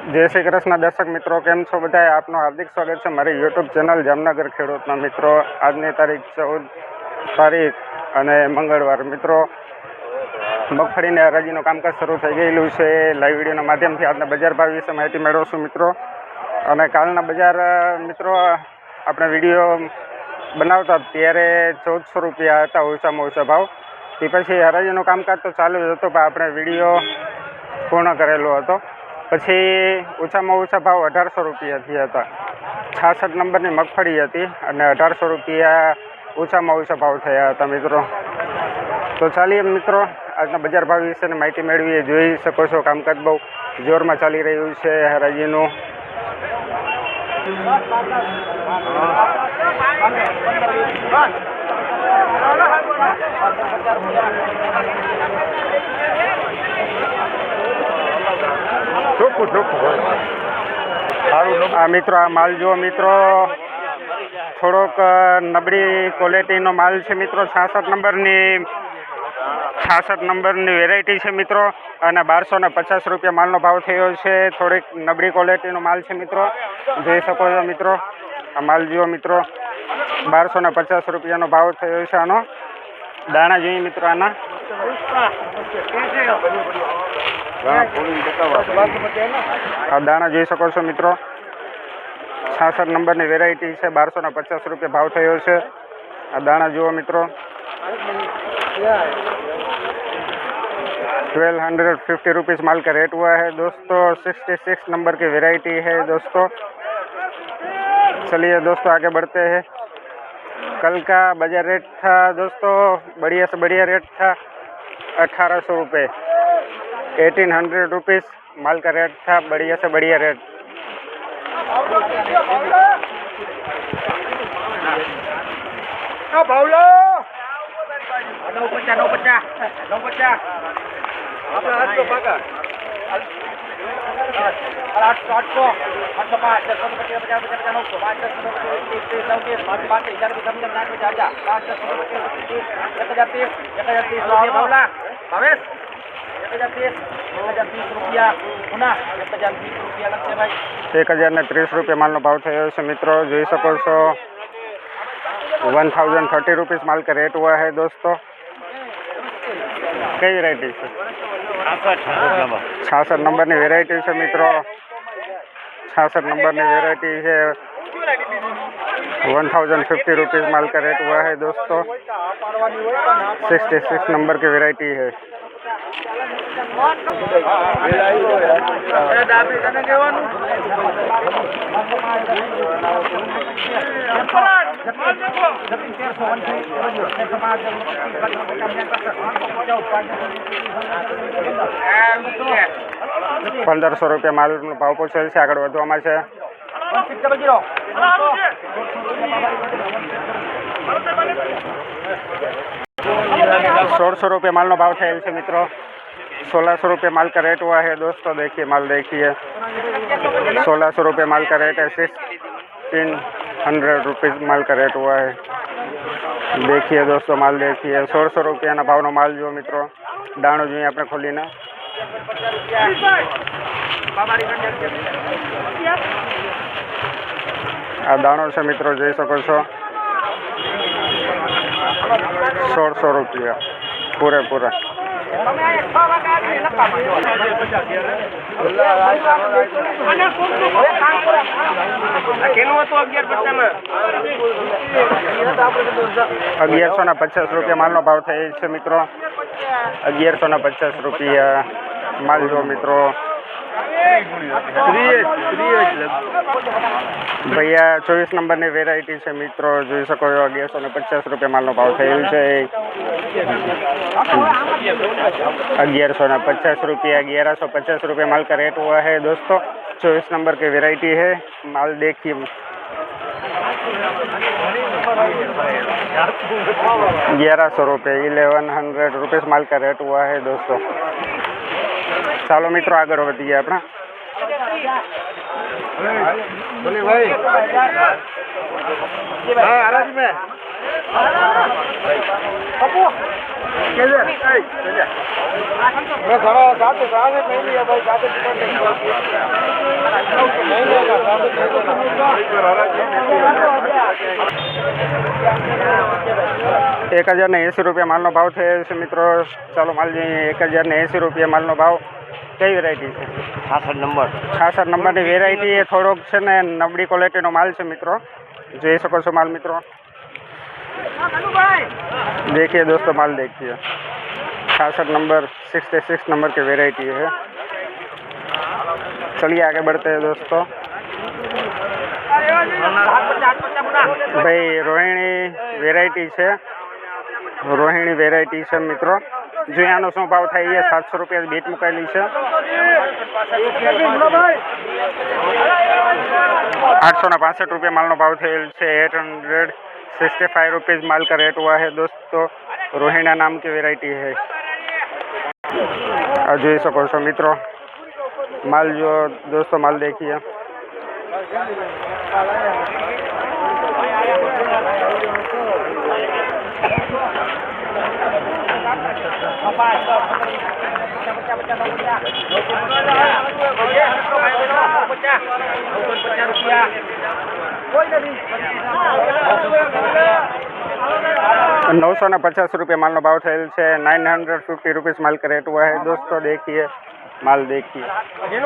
જય શ્રી કૃષ્ણ દર્શક મિત્રો, કેમ છો બધા આપનું હાર્દિક સ્વાગત છે મારી યુટ્યુબ ચેનલ જામનગર ખેડૂતના મિત્રો. આજની તારીખ ચૌદ તારીખ અને મંગળવાર. મિત્રો, મગફળીને હરાજીનું કામકાજ શરૂ થઈ ગયેલું છે. લાઈવ વિડીયોના માધ્યમથી આજના બજાર ભાવ વિશે માહિતી મેળવશું મિત્રો. અને કાલના બજાર, મિત્રો, આપણે વીડિયો બનાવતા ત્યારે ચૌદસો રૂપિયા હતા ઓછામાં ઓછા ભાવ. તે પછી હરાજીનું કામકાજ તો ચાલુ જ હતું, પણ આપણે વીડિયો પૂર્ણ કરેલો હતો. પછી ઓછામાં ઓછા ભાવ અઢારસો રૂપિયા થયા હતા. છાસઠ નંબરની મગફળી હતી અને અઢારસો રૂપિયા ઓછામાં ઓછા ભાવ થયા હતા મિત્રો. તો ચાલીએ મિત્રો, આજના બજાર ભાવ વિશેની માહિતી મેળવીએ. જોઈ શકો છો કામકાજ બહુ જોરમાં ચાલી રહ્યું છે હરાજીનું. ચોખ્ખું ચોખ્ખું સારું આ મિત્રો આ માલ જુઓ મિત્રો. થોડોક નબળી ક્વોલિટીનો માલ છે મિત્રો. છાસઠ નંબરની છાસઠ નંબરની વેરાયટી છે મિત્રો. અને બારસો ને પચાસ રૂપિયા માલનો ભાવ થયો છે. થોડીક નબળી ક્વોલિટીનો માલ છે મિત્રો. જોઈ શકો છો મિત્રો. આ માલ જુઓ મિત્રો. બારસો ને પચાસ રૂપિયાનો ભાવ થયો છે આનો. દાણા જોઈએ મિત્રો આના. આ દાણા જોઈ શકો છો મિત્રો છાસઠ નંબરની વેરાયટી છે બારસો ને પચાસ રૂપિયા ભાવ થયો છે આ દાણા જુઓ મિત્રો ट्वेल्व हंड्रेड फिफ्टी रुपीज़ माल का रेट हुआ है दोस्तों सिक्सटी सिक्स नंबर की वेराइटी है दोस्तों चलिए दोस्तों आगे बढ़ते हैं कल का बाजार रेट था दोस्तों बढ़िया से बढ़िया रेट था अठारह सौ रुपये एटीन हंड्रेड रुपीज़ माल का रेट था बढ़िया से बढ़िया रेट। हाँ, तीस એક હજાર ત્રીસ એક હજાર ત્રીસ રૂપિયા પુના એક હજાર ત્રીસ રૂપિયા લખશે ભાઈ એક હજાર ને ત્રીસ રૂપિયા માલનો ભાવ થયો છે મિત્રો જોઈ શકો છો वन थाउजेंड थर्टी रुपीज़ माल का रेट हुआ है दोस्तों કઈ વેરાયટી છે છાસઠ નંબરની વેરાયટી છે મિત્રો છાસઠ નંબરની વેરાયટી છે वन थाउजेंड फिफ्टी रुपीज़ माल का रेट हुआ है दोस्तों सिक्सटी सिक्स नंबर की वेराइटी है પંદરસો રૂપિયા માલનો ભાવ પૂછેલ છે. આગળ વધવામાં છે. सोल सौ रुपये माल ना भाव थे मित्रों। सोलह सौ रुपये माल का रेट हुआ है दोस्तों, देखिए माल देखिए। सोलह सौ रुपये माल का रेट है सिक्सटीन हंड्रेड रुपीज़ माल का रेट हुआ है। देखिए दोस्तों, माल देखिए। सोल सौ रुपये ना भाव ना माल जो मित्रों डाणु जो अपने खोली ना। आ दाणो से मित्रों जी सको સોળસો રૂપિયા. પૂરેપૂરા. અગિયારસો ને પચાસ રૂપિયા માલનો ભાવ થાય છે, મિત્રો. અગિયારસો ને પચાસ રૂપિયા માલ જો મિત્રો. ભૈયા ચોવીસ નંબરની વેરાયટી છે મિત્રો જોઈ શકો છો અગિયારસો ને પચાસ રૂપિયા માલનો ભાવ થયેલ છે अगियारह ना पचास रुपया ग्यारह सौ पचास रुपये माल का रेट हुआ है दोस्तों चौबीस नंबर की वेराइटी है माल देखिए ग्यारह सौ रुपये इलेवन हंड्रेड रुपीज़ माल का रेट हुआ है दोस्तों ચાલો મિત્રો આગળ વધીએ આપણે. બોલે ભાઈ હા આરાજ મે પપ્પુ કેજે એય કેજે મે ઘણા સાથે સાથે નહીં લે ભાઈ સાથે એક હજાર ને એંસી રૂપિયા માલનો ભાવ થયો છે મિત્રો. ચાલો માલ એક હજાર ને એંસી રૂપિયા માલનો ભાવ. કઈ વેરાયટી છે છાસઠ નંબર છાસઠ નંબરની વેરાયટી એ થોડોક છે ને નબળી ક્વોલિટીનો માલ છે મિત્રો જોઈ શકો છો માલ મિત્રો देखिए दोस्तों माल देखिए छाछठ नंबर सिक्सटी सिक्स नंबर की वेराइटी है चलिए आगे बढ़ते हैं दोस्तों ભાઈ રોહિણી વેરાયટી છે રોહિણી વેરાયટી છે મિત્રો जुआनो शो भाव थे सात सौ रुपया રૂપિયા બેટ आठ सौ पांसठ रुपया પાસઠ રૂપિયા માલનો ભાવ થયેલ हंड्रेड सिक्सटी फाइव रुपीज़ माल का रेट हुआ है दोस्तों रोहिणा नाम की वेराइटी है जी सको सो मित्रों माल जो दोस्तों माल देखिए Thank you. नौ सौ पचास रुपये माल भाव थे नाइन हंड्रेड फिफ्टी रुपीज़ माल का रेट हुआ है दोस्तों देखिए माल देखिए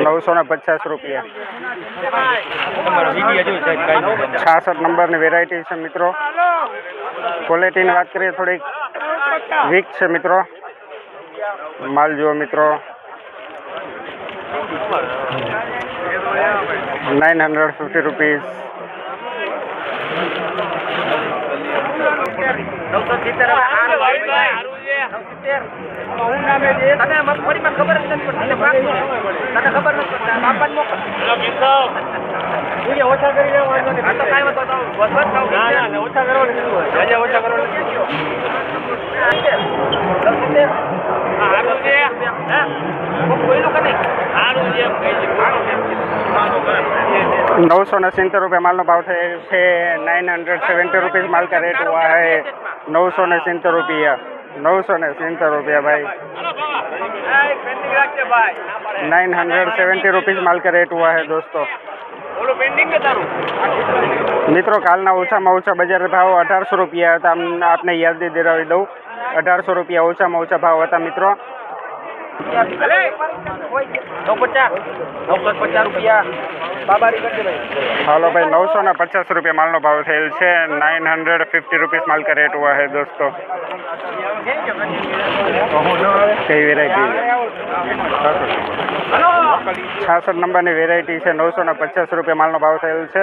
नौ सौ पचास रुपये छियासठ नंबर ने वेराइटी से मित्रों ક્વોલિટીની વાત કરીએ, થોડીક વીક છે મિત્રો. માલ જુઓ મિત્રો. નાઇન હંડ્રેડ ફિફ્ટી મગફળીમાં ખબર નથી ખબર નથી બાપાને મોકલ ઓછા કરી દેવા આ તો કાંઈ વાંધો નહીં. વધુ જ ભાવ ઓછા કરવાની ઓછા કરવાની नौ सौ ने सितर रुपये माल નો ભાવ થયો છે नाइन हंड्रेड सेवेंटी रुपीज़ माल का रेट हुआ है नौ सौ ने सितर रुपया नौ सौ ने सितर रुपया भाई नाइन हंड्रेड सेवेंटी रुपीज़ माल का रेट हुआ है दोस्तों મિત્રો, કાલના ઓછામાં ઓછા બજાર ભાવ અઢારસો રૂપિયા હતા. આપને યાદી દેરાવી દઉં. અઢારસો રૂપિયા ઓછામાં ઓછા ભાવ હતા, મિત્રો. હાલો ભાઈ, નવસો ને પચાસ રૂપિયા માલનો ભાવ થયેલ છે. નાઇન હંડ્રેડ ફિફ્ટી રૂપીસ માલકા રેટ હુઆ દોસ્તો. કઈ વેરાયટી છાસઠ નંબરની વેરાયટી છે. નવસો ને પચાસ રૂપિયા માલનો ભાવ થયેલ છે.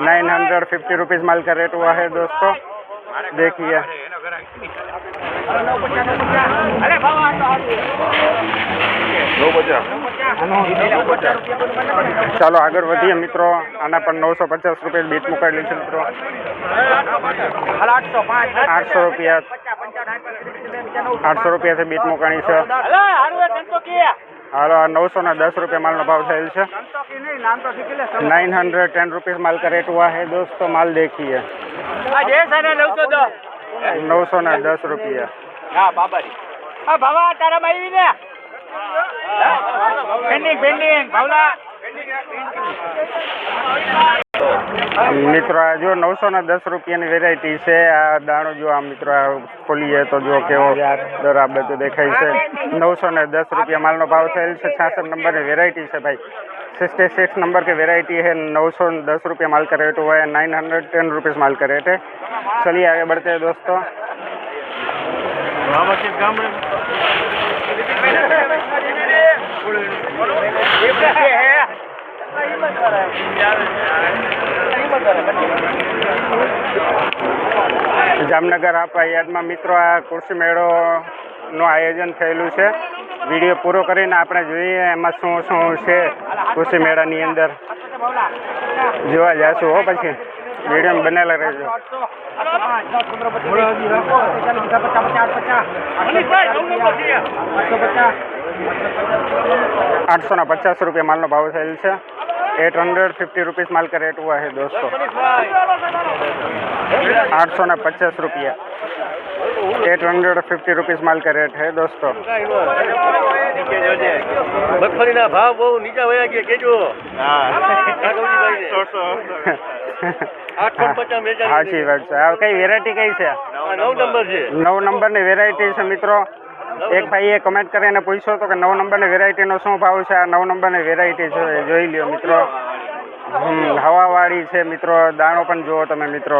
નાઇન હંડ્રેડ ફિફ્ટી રૂપીસ માલ કા રેટ હુઆ દોસ્તો. દેખીએ. ચાલો આગળ વધીએ મિત્રો. આના પણ નવસો પચાસ રૂપિયા બીટ મુકાયેલી છે મિત્રો. આઠસો રૂપિયા આઠસો રૂપિયાથી બીટ મુકાણી છે. હાલો નવસો ના દસ રૂપિયા માલનો ભાવ થયેલ છે. નાઇન હંડ્રેડ ટેન રૂપીસ માલ કરેટ હુઆ હે દોસ્તો, માલ દેખીએ. નવસો દસ નવસો ને દસ રૂપિયા. હા બાબારી હા ભાવા તારા આવી ને મિત્રો આ જો નવસો ને દસ રૂપિયાની વેરાયટી છે. આ દાણો જો આ મિત્રો આ ખોલીએ તો જો કેવો બરાબર આ દેખાય છે. નવસો ને દસ રૂપિયા માલનો ભાવ થયેલ છે. છાસઠ નંબરની વેરાયટી છે ભાઈ. सिक्सटी सिक्स नंबर की वेराइटी है नौ सौ दस रुपये माल का रेट हुआ है नाइन हंड्रेड टेन रुपीज़ माल का रेट है चलिए आगे बढ़ते हैं दोस्तों જામનગર આપા યાદમાં મિત્રો આ કૃષિ મેળોનું આયોજન થયેલું છે वीडियो पूरा कर आप जुए एम शू शू से कृषि मेला अंदर जो जासु हो पी वीडियो में बने लगे आठ सौ पचास रुपये माल ना भाव थे एट हंड्रेड फिफ्टी रुपीज़ माल का रेट हुआ है दोस्तों आठ सौ पचास रुपया एट हंड्रेड फिफ्टी रुपीज़ माल का रेट है दोस्तों મગફળીના ભાવ બહુ નીચા વયા ગયા કેજો આઠસો પચાસ વેચાણ સાચી વાત છે આ કઈ વેરાયટી કઈ છે આ નવ નંબર છે નવ નંબરની વેરાયટી છે મિત્રો એક ભાઈએ કમેન્ટ કરીને પૂછ્યો હતો કે નવ નંબરની વેરાયટીનો શું ભાવ છે આ નવ નંબરની વેરાયટી છે એ જોઈ લ્યો મિત્રો હમ હવાવાળી છે મિત્રો દાણો પણ જુઓ તમે મિત્રો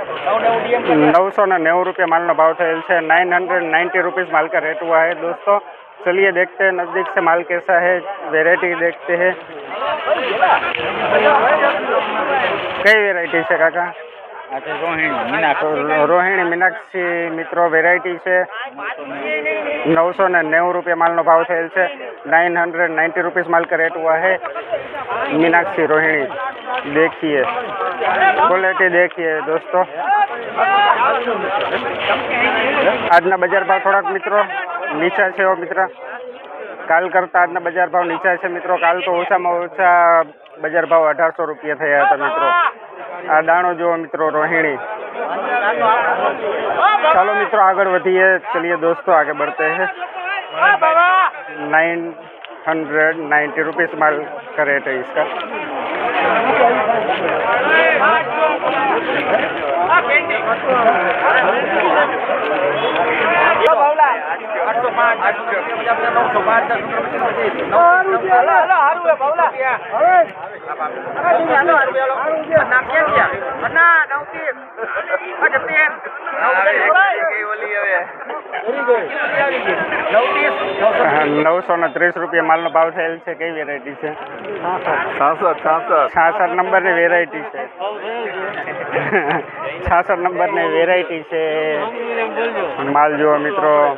नौ ने नेव रुपये माल का भाव थेल है नाइन हंड्रेड नाइन्टी रुपीज़ माल का रेट हुआ है दोस्तों चलिए देखते हैं नज़दीक से माल कैसा है वेराइटी देखते हैं છે કાકા? રોહિણી મીનાક્ષી. રોહિણી મીનાક્ષી મિત્રો વેરાયટી છે. નવસો ને નેવું રૂપિયા માલનો ભાવ થયેલ છે. નાઇન હંડ્રેડ નાઇન્ટી રૂપીઝ માલ કે રેટ હુઆ હે. મીનાક્ષી રોહિણી. देखिए। क्वालिटी देखिए दोस्तों। आज ना बाज़ार भाव थोड़ा मित्रों, नीचा से हो मित्र। काल करता आज ना बाज़ार भाव नीचा से मित्रों, काल तो ओछा में ओछा बाज़ार भाव अठार सौ रुपया थे मित्रों। आ दाणो जो मित्रों रोहिणी। चलो मित्रों आगे चलिए दोस्तों, आगे बढ़ते हैं। नाइन हंड्रेड नाइन्टी रुपीज़ माल का रेट है इसका। આઠસો નવસો ને ત્રીસ રૂપિયા માલનો ભાવ થયેલ છે. કઈ વેરાયટી છે? છાસઠ છાસઠ છાસઠ નંબરની વેરાયટી છે. છાસઠ નંબરની વેરાયટી છે. માલ જુઓ મિત્રો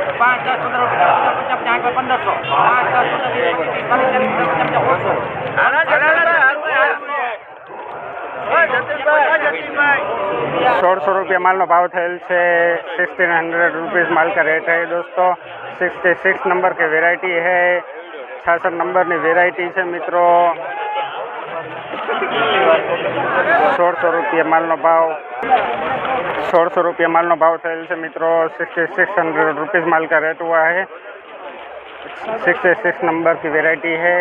सोल सौ रुपया माल भाव थे सिक्सटीन हंड्रेड रुपीज़ माल का रेट है दोस्तों सिक्सटी सिक्स नंबर के वेरायटी है छसठ नंबर की वेरायटी है मित्रों सोल सौ रुपया माल भाव સોળસો रुपया माल નો भाव થયેલ છે મિત્રો सिक्सटी सिक्स हंड्रेड रुपीज़ माल का रेट हुआ है सिक्सटी सिक्स नंबर की वेराइटी है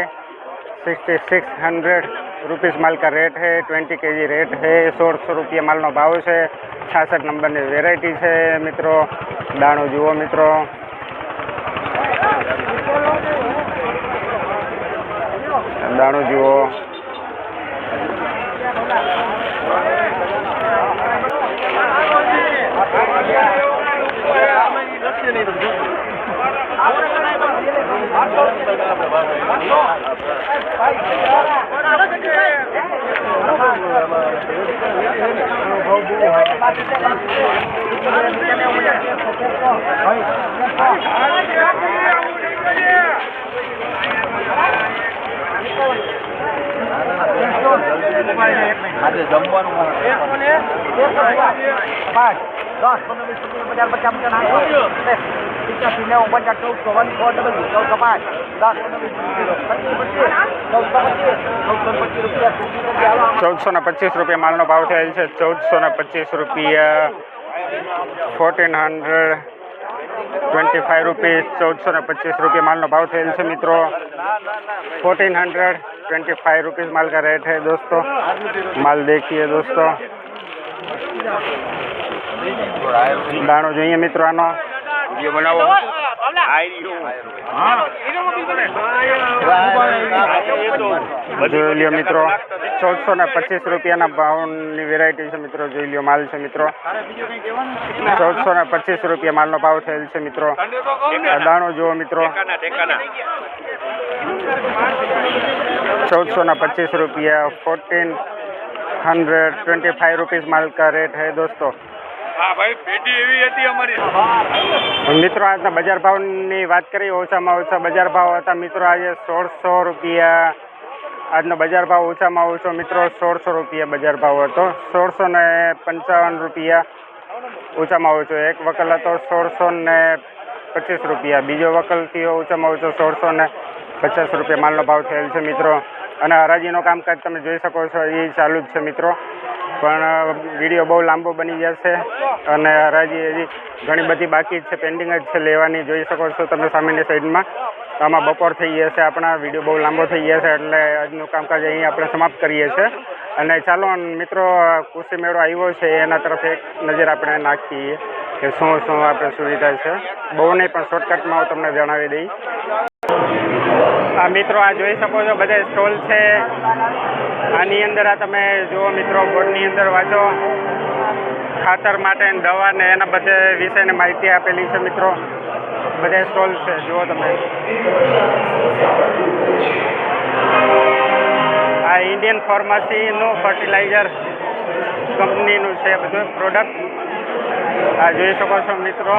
सिक्सटी सिक्स हंड्रेड रुपीज़ माल का रेट है ट्वेंटी के जी रेट है સોળસો રૂપિયા માલનો ભાવ છે છાસઠ નંબરની વેરાયટી છે મિત્રો દાણો જુઓ મિત્રો દાણો જુઓ આજે જમવાનું પાંચ દસ પંદર વીસ પચાસ પચાસ પચાસ પચાસ આઠસો પચાસી નેવું પચાસ ચૌદસો વન ફોર ડબલ ચૌદસો પાંચ દસ પંદર વીસ પચીસ પચીસ ચૌદસો પચીસ ચૌદસો પચીસ રૂપિયા ચૌદસો ને પચીસ રૂપિયા માલનો ભાવ થયેલ છે ચૌદસો ને પચીસ રૂપિયા fourteen hundred twenty five rupees ચૌદસો ને પચીસ રૂપિયા માલનો ભાવ થયેલ છે મિત્રો fourteen hundred twenty five rupees माल का रेट है दोस्तों माल देखिए दोस्तों દાણો જોઈએ મિત્રો આનો જોઈ લ્યો મિત્રો ચૌદસો ને પચીસ રૂપિયાના ભાવની વેરાયટી છે મિત્રો જોઈ લ્યો માલ છે મિત્રો ચૌદસો ને પચીસ રૂપિયા માલનો ભાવ થયેલ છે મિત્રો આ દાણો જુઓ મિત્રો चौदह सौ ना पच्चीस रुपया fourteen hundred twenty five rupees माल का रेट है दोस्तों હા ભાઈ પેટી મિત્રો આજના બજાર ભાવની વાત કરીએ, ઓછામાં ઓછા બજાર ભાવ હતા. મિત્રો, આજે સોળસો રૂપિયા આજનો બજાર ભાવ ઓછામાં ઓછો, મિત્રો, સોળસો રૂપિયા બજાર ભાવ હતો. સોળસો ને પંચાવન રૂપિયા ઓછામાં ઓછો. એક વકલ હતો સોળસો ને પચીસ રૂપિયા. બીજો વકલ થયો ઓછામાં ઓછો સોળસો ને પચાસ રૂપિયા. માલનો ભાવ થયેલ છે, મિત્રો. અને હરાજીનો કામકાજ તમે જોઈ શકો છો, એ ચાલુ જ છે, મિત્રો. પણ વીડિયો બહુ લાંબો બની જશે અને હરાજી હજી ઘણી બધી બાકી છે, પેન્ડિંગ જ છે, લેવાની જોઈ શકો છો તમે સામેની સાઈડમાં. આમાં બપોર થઈ જશે આપણા વીડિયો બહુ લાંબો થઈ જશે એટલે આજનું કામકાજ અહીં આપણે સમાપ્ત કરીએ છીએ. અને ચાલો, મિત્રો કૃષિ મેળો આવ્યો છે, એના તરફ એક નજર આપણે નાખીએ કે શું શું આપણે સુવિધા છે. બહુ નહીં, પણ શોર્ટકટમાં હું તમને જણાવી દઈ આ મિત્રો, આ જોઈ શકો છો, બધા સ્ટોલ છે. આની અંદર આ તમે જુઓ મિત્રો, બોર્ડની અંદર વાંચો. ખાતર માટે દવા ને એના બધે વિશેની માહિતી આપેલી છે મિત્રો. બધા સ્ટોલ છે, જુઓ તમે. આ ઇન્ડિયન ફાર્મસીનું ફર્ટિલાઇઝર કંપનીનું છે બધું પ્રોડક્ટ આ જોઈ શકો છો મિત્રો.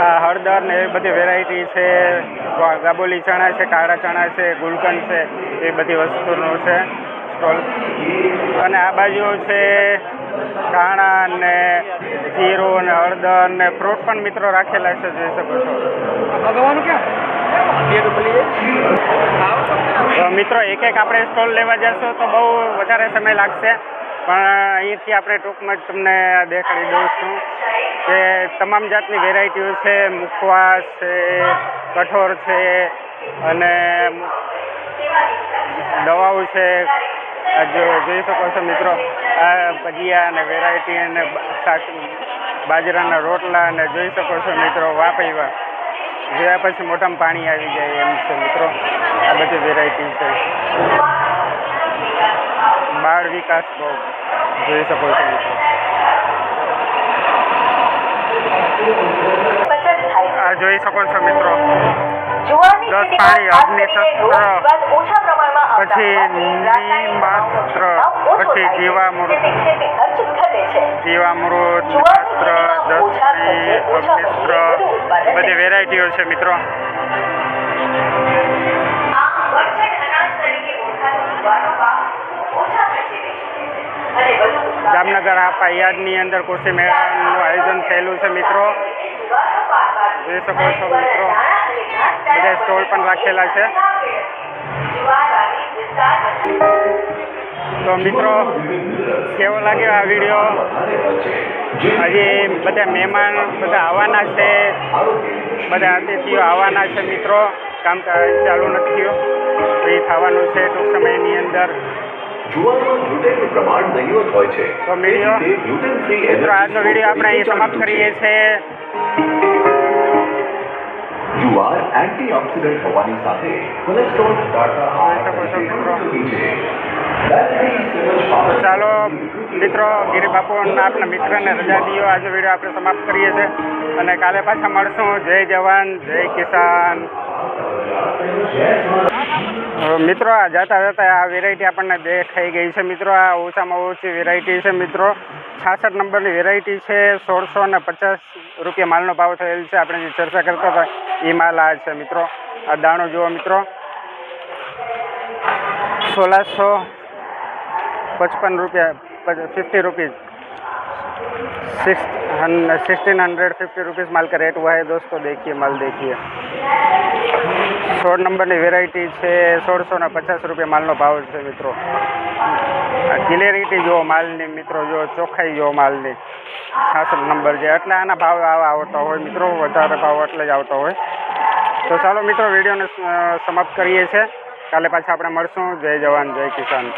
આ હળદર ને એવી બધી વેરાયટી છે ગાબોલી ચણા છે, કાળા ચણા છે, ગુલકંદ છે, એ બધી વસ્તુનું છે સ્ટોલ. અને આ બાજુ છે ધાણા ને જીરું ને હળદર ને ફ્રૂટ પણ મિત્રો રાખેલા છે, જોઈ શકો છો. મિત્રો એક એક આપણે સ્ટોલ લેવા જશો તો બહુ વધારે સમય લાગશે. પણ અહીંથી આપણે ટૂંકમાં જ તમને દેખાડી દઉં છું કે તમામ જાતની વેરાયટીઓ છે. મુખવાસ છે કઠોર છે અને દવાઓ છે. જો, જોઈ શકો છો મિત્રો, આ ભજીયા અને વેરાયટી અને બાજરાના રોટલા અને જોઈ શકો છો મિત્રો વાહ જોયા પછી મોઢામાં પાણી આવી જાય એમ છે મિત્રો. આ બધી વેરાયટી છે. બાળ વિકાસ બહુ જોઈ શકો છો મિત્રો. આ જોઈ શકો છો મિત્રો. દસ પાણી, અગ્નિશસ્ત્ર, પછી નિમાસ્ત્ર, પછી જીવામૃત. જીવામૃત શાસ્ત્ર ઓછા અગ્નિસ્ત્ર બધી વેરાયટીઓ છે મિત્રો. જામનગર આ પાયાદની અંદર કૃષિ મેળાનું આયોજન થયેલું છે, મિત્રો. જોઈ શકો છો, મિત્રો. બધા સ્ટોલ પણ રાખેલા છે. તો મિત્રો, કેવો લાગ્યો આ વીડિયો હજી બધા મહેમાન બધા આવવાના છે. બધા અતિથિઓ આવવાના છે મિત્રો. કામ ચાલુ નથી થયું. એ થવાનું છે ટૂંક સમયની અંદર. જુવારમાં ગ્લુટેનનું પ્રમાણ નહિવત હોય છે તો વીડિયો તેથી તે ગ્લુટેન મિત્રો આજનો વીડિયો આપણે અહીં સમાપ્ત કરીએ છીએ. જુવાર એન્ટીઓક્સિડન્ટ હોવાની સાથે કોલેસ્ટ્રોલ ઘટાડતા મિત્રો. ચાલો મિત્રો ગિરિબાપુના આપણા મિત્રને રજા દીઓ આજે વીડિયો આપણે સમાપ્ત કરીએ છીએ. અને કાલે પાછા મળશું. જય જવાન, જય કિસાન. મિત્રો, આ જતા જતા આ વેરાયટી આપણને દેખાઈ ગઈ છે. મિત્રો, આ ઓછામાં ઓછી વેરાયટી છે. મિત્રો, છાસઠ નંબરની વેરાયટી છે. સોળસો ને પચાસ રૂપિયા માલનો ભાવ થયેલ છે. આપણે જે ચર્ચા કરતા હતા એ માલ આ છે, મિત્રો. આ દાણો જુઓ, મિત્રો. સોળસો પચપન રૂપિયા fifty rupees six sixteen hundred fifty rupees माल का रेट हुआ है दोस्तों देखिए माल देखिए સોળ નંબરની વેરાયટી છે સોળસો ને પચાસ રૂપિયા માલનો ભાવ છે મિત્રો આ ક્લિયરિટી જુઓ માલની મિત્રો જો ચોખ્ખાઈ જુઓ માલની છાસઠ નંબર છે એટલે આના ભાવ આવા આવતા હોય મિત્રો વધારે ભાવ એટલે જ આવતો હોય તો ચાલો મિત્રો વિડીયોને અ, સમાપ્ત કરીએ છીએ કાલે પાછા આપણે મળશું જય જવાન જય કિસાન